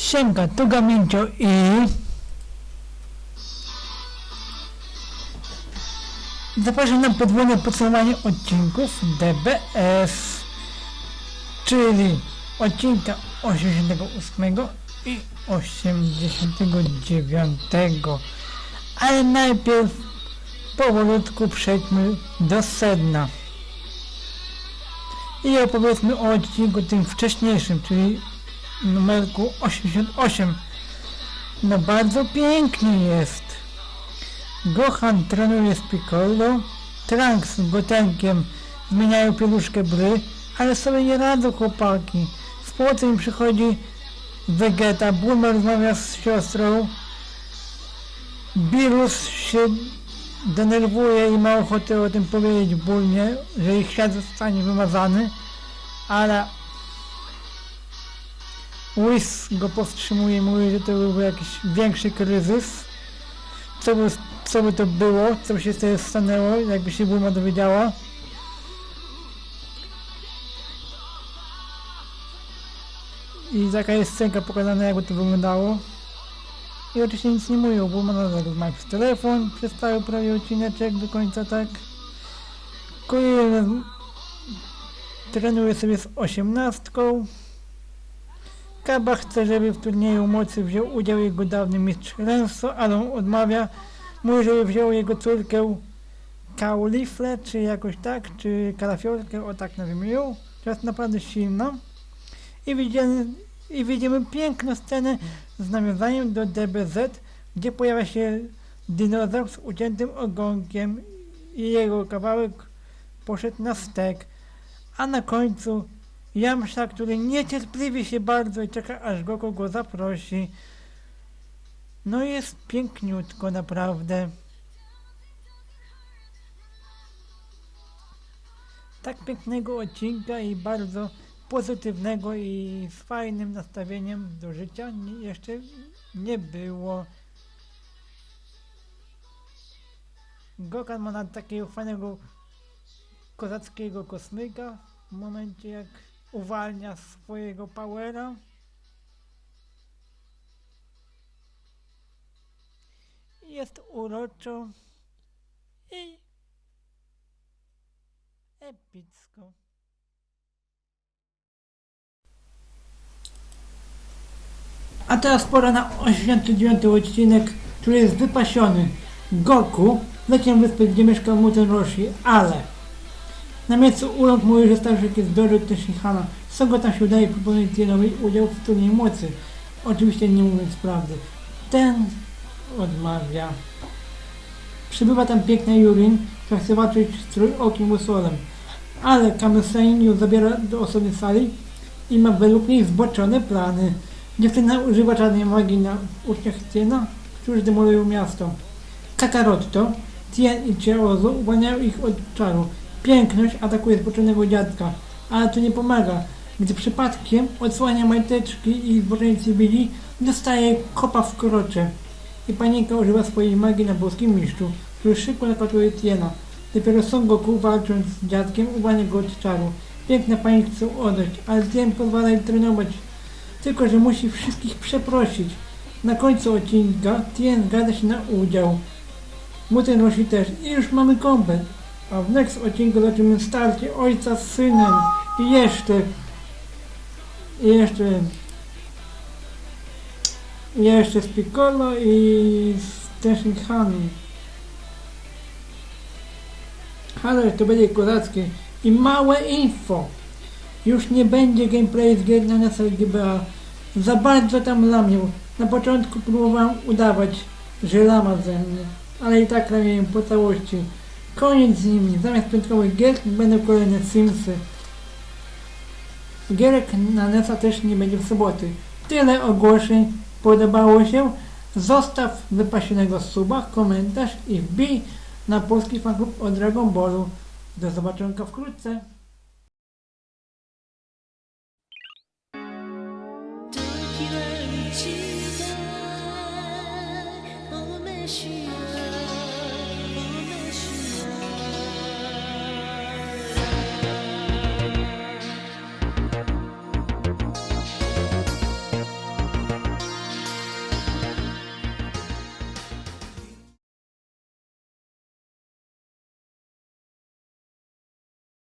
Siemka, tu Gamincio i... Zapraszam na podwójne podsumowanie odcinków DBS, czyli odcinka 88 i 89. Ale najpierw powolutku przejdźmy do sedna. I opowiedzmy o odcinku tym wcześniejszym, czyli numerku 88. No bardzo pięknie jest. Gohan trenuje z Piccolo, Trunks z Gotenkiem zmieniają pieluszkę bry, ale sobie nie radzą chłopaki. Z im przychodzi Vegeta, Bulma rozmawia z siostrą, Birus się denerwuje i ma ochotę o tym powiedzieć Bulmie, że ich świat zostanie wymazany, ale Whis go powstrzymuje i mówi, że to byłby jakiś większy kryzys. Co by, co by to było? Co by się wtedy stanęło, jakby się Bulma dowiedziała? I taka jest scenka pokazana, jakby to wyglądało. I oczywiście nic nie Bulma nadal ma przez telefon, przez prawie odcineczek do końca, tak. Kurier trenuje sobie z osiemnastką. Kaba chce, żeby w turnieju mocy wziął udział jego dawny mistrz Renzo, ale odmawia. Mówi, żeby wziął jego córkę Kaulifle, czy jakoś tak, czy Kalafiorkę, o tak nazwijmy ją. To jest naprawdę silna. I widzimy, I widzimy piękną scenę z nawiązaniem do DBZ, gdzie pojawia się dinozaur z uciętym ogonkiem i jego kawałek poszedł na stek. A na końcu Jamsza, który niecierpliwie się bardzo i czeka aż Goku go zaprosi. No jest piękniutko naprawdę. Tak pięknego odcinka i bardzo pozytywnego i z fajnym nastawieniem do życia jeszcze nie było. Gokan ma na takiego fajnego kozackiego kosmyka w momencie jak uwalnia swojego powera. Jest uroczo i epicko. A teraz pora na 89 odcinek, który jest wypasiony. Goku leci na wyspę, gdzie mieszka Muten Roshi, ale na miejscu urok mówi, że starszy jest Dory Teshihana. Co go tam się udaje proponuje Tienowi udział w turnieju mocy. Oczywiście nie mówiąc prawdy. Ten odmawia. Przybywa tam piękna Jurin, która chce walczyć z trójokim usolem. Ale Kamesein ją zabiera do osobnej sali i ma według niej zboczone plany. Dziewczyna używa żadnej magii na uczniach Tiena, którzy demolują miasto. Kakarotto, Tien i Chiaozu uwalniają ich od czaru. Piękność atakuje zboczonego dziadka, ale to nie pomaga, gdy przypadkiem odsłania majteczki i zboczeni cywili dostaje kopa w krocze. I panika używa swojej magii na boskim mistrzu, który szybko napatuje Tiena. Dopiero Son Goku walcząc z dziadkiem uwalnia go od czaru. Piękna pani chce odejść, ale Tien pozwala jej trenować, tylko że musi wszystkich przeprosić. Na końcu odcinka Tien gada się na udział. Muten Roshi też i już mamy komplet. A w next odcinku zobaczymy starcie ojca z synem i jeszcze i jeszcze i jeszcze z Piccolo i z Tenshinhanem. Ale to będzie kozackie i małe info. Już nie będzie gameplay z gier na NES GBA. Za bardzo tam lamił. Na początku próbowałem udawać, że lama ze mnie, ale i tak lamiłem po całości. Koniec zimy. Zamiast pętkowych gier będą kolejne Simsy. Gierek na NESa też nie będzie w soboty. Tyle ogłoszeń. Podobało się? Zostaw wypasionego suba, komentarz i wbij na polski fanklub o Dragon Ballu. Do zobaczenia wkrótce.